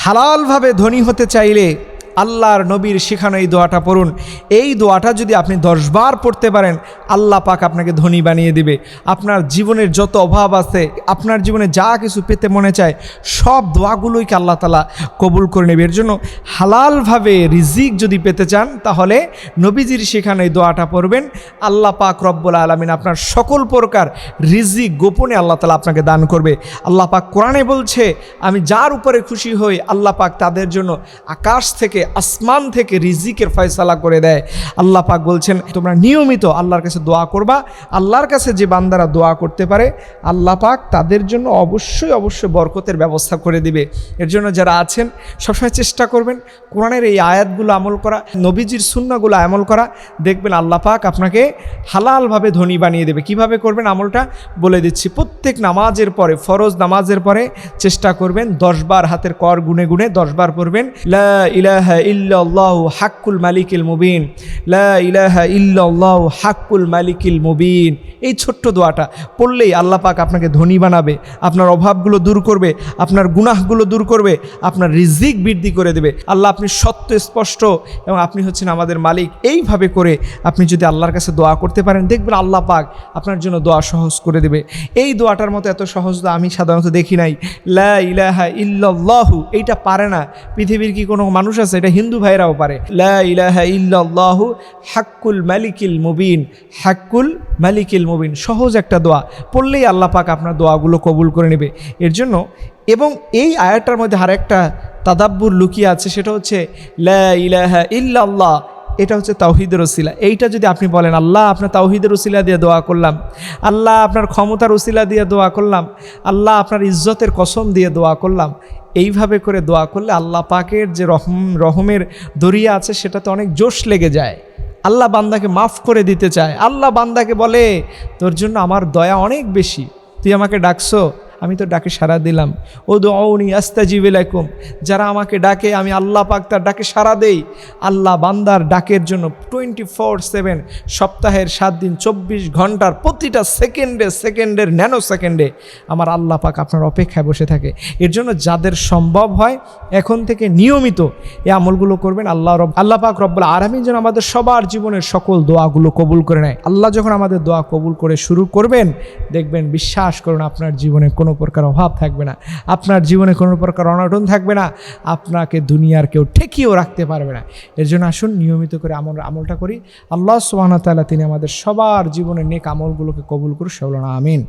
হালালভাবে ধনী হতে চাইলে আল্লাহর নবীর শেখানো এই দোয়াটা পড়ুন। এই দোয়াটা যদি আপনি দশবার পড়তে পারেন, আল্লাহ পাক আপনাকে ধনী বানিয়ে দিবে। আপনার জীবনের যত অভাব আছে, আপনার জীবনে যা কিছু পেতে মনে চায়, সব দোয়াগুলোইকে আল্লাহ তালা কবুল করে নেবে। এর জন্য হালালভাবে রিজিক যদি পেতে চান, তাহলে নবীজির শেখানো এই দোয়াটা পড়বেন। আল্লাহ পাক রব্বুল আলমিন আপনার সকল প্রকার রিজিক গোপনে আল্লাহ তালা আপনাকে দান করবে। আল্লাহ পাক কোরআনে বলছে, আমি যার উপরে খুশি হই, আল্লাহ পাক তাদের জন্য আকাশ থেকে আসমান থেকে রিজিকের ফয়সালা করে দেয়। আল্লাহ পাক বলছেন, তোমরা নিয়মিত আল্লাহর কাছে দোয়া করবা। আল্লাহর কাছে যে বান্দারা দোয়া করতে পারে, আল্লাহ পাক তাদের জন্য অবশ্যই অবশ্যই বরকতের ব্যবস্থা করে দিবে। এর জন্য যারা আছেন, সবসময় চেষ্টা করবেন কোরআনের এই আয়াতগুলো আমল করা, নবীজির সুন্নাগুলো আমল করা। দেখবেন আল্লাহ পাক আপনাকে হালালভাবে ধনী বানিয়ে দেবে। কীভাবে করবেন আমলটা? বলে দিচ্ছি, প্রত্যেক নামাজের পরে, ফরজ নামাজের পরে চেষ্টা করবেন দশবার হাতের কর গুনে গুনে দশবার পড়বেন। লা ইলাহা হাক্কুল মালিকিল হাক্কুল মালিকিল এই ছোট্ট দোয়াটা পড়লেই আল্লাহ পাক আপনাকে ধনী বানাবে, আপনার অভাবগুলো দূর করবে, আপনার গুনাহগুলো দূর করবে, আপনার রিজিক বৃদ্ধি করে দেবে। আল্লাহ আপনি সত্য, স্পষ্ট এবং আপনি হচ্ছেন আমাদের মালিক। এইভাবে করে আপনি যদি আল্লাহর কাছে দোয়া করতে পারেন, দেখবেন আল্লাহ পাক আপনার জন্য দোয়া সহজ করে দেবে। এই দোয়াটার মতো এত সহজ দোয়া আমি সাধারণত দেখি নাই। লা ইলাহা ইল্লাল্লাহু, এইটা পারে না। পৃথিবীর কি কোনো মানুষ আছে এটা হিন্দু ভাইরাও পারে। ইহু হাক্কুল মালিকিল মুবিন। হাক্কুল মালিকিল মুবিন, সহজ একটা দোয়া। পড়লেই আল্লাহ পাক আপনার দোয়াগুলো কবুল করে নেবে। এর জন্য এবং এই আয়াটার মধ্যে আরেকটা তাদাব্বুর লুকিয়ে আছে, সেটা হচ্ছে লা ইলাহা ইল্লাল্লাহ এটা হচ্ছে তাওহিদের ওসিলা। এইটা যদি আপনি বলেন, আল্লাহ আপনার তাওহিদের ওসিলা দিয়ে দোয়া করলাম, আল্লাহ আপনার ক্ষমতার ওসিলা দিয়ে দোয়া করলাম, আল্লাহ আপনার ইজ্জতের কসম দিয়ে দোয়া করলাম, এইভাবে করে দোয়া করলে আল্লাহ পাকের যে রহম, রহমের দরিয়া আছে, সেটাতে অনেক জোশ লেগে যায়। আল্লাহ বান্দাকে মাফ করে দিতে চায়। আল্লাহ বান্দাকে বলে, তোর জন্য আমার দয়া অনেক বেশি। তুই আমাকে ডাকছো আমি তো ডাকে সাড়া দিলাম। ও দৌনি আস্তাজিবিলাকুম যারা আমাকে ডাকে, আমি আল্লাহ পাক তার ডাকে সাড়া দেই। আল্লাহ বান্দার ডাকের জন্য টোয়েন্টি ফোর সেভেন সপ্তাহের সাত দিন, চব্বিশ ঘণ্টার প্রতিটা সেকেন্ডে, সেকেন্ডের ন্যানো সেকেন্ডে আমার আল্লাহ পাক আপনার অপেক্ষায় বসে থাকে। এর জন্য যাদের সম্ভব হয়, এখন থেকে নিয়মিত এই আমলগুলো করবেন। আল্লাহ রব আল্লাহ পাক রব্বুল আরামিন যেন আমাদের সবার জীবনের সকল দোয়াগুলো কবুল করে নেয়। আল্লাহ যখন আমাদের দোয়া কবুল করে শুরু করবেন, দেখবেন বিশ্বাস করুন আপনার জীবনে কোনো প্রকার অভাব থাকবে না। আপনার জীবনে কোনো প্রকার অনটন থাকবে না। আপনাকে দুনিয়ার কেউ ঠেকিয়েও রাখতে পারবে না। এর জন্য আসুন, নিয়মিত করে আমল, আমলটা করি। আল্লাহ তালা তিনি আমাদের সবার জীবনে নেক আমলগুলোকে কবুল করুন সেগুলো না আমিন।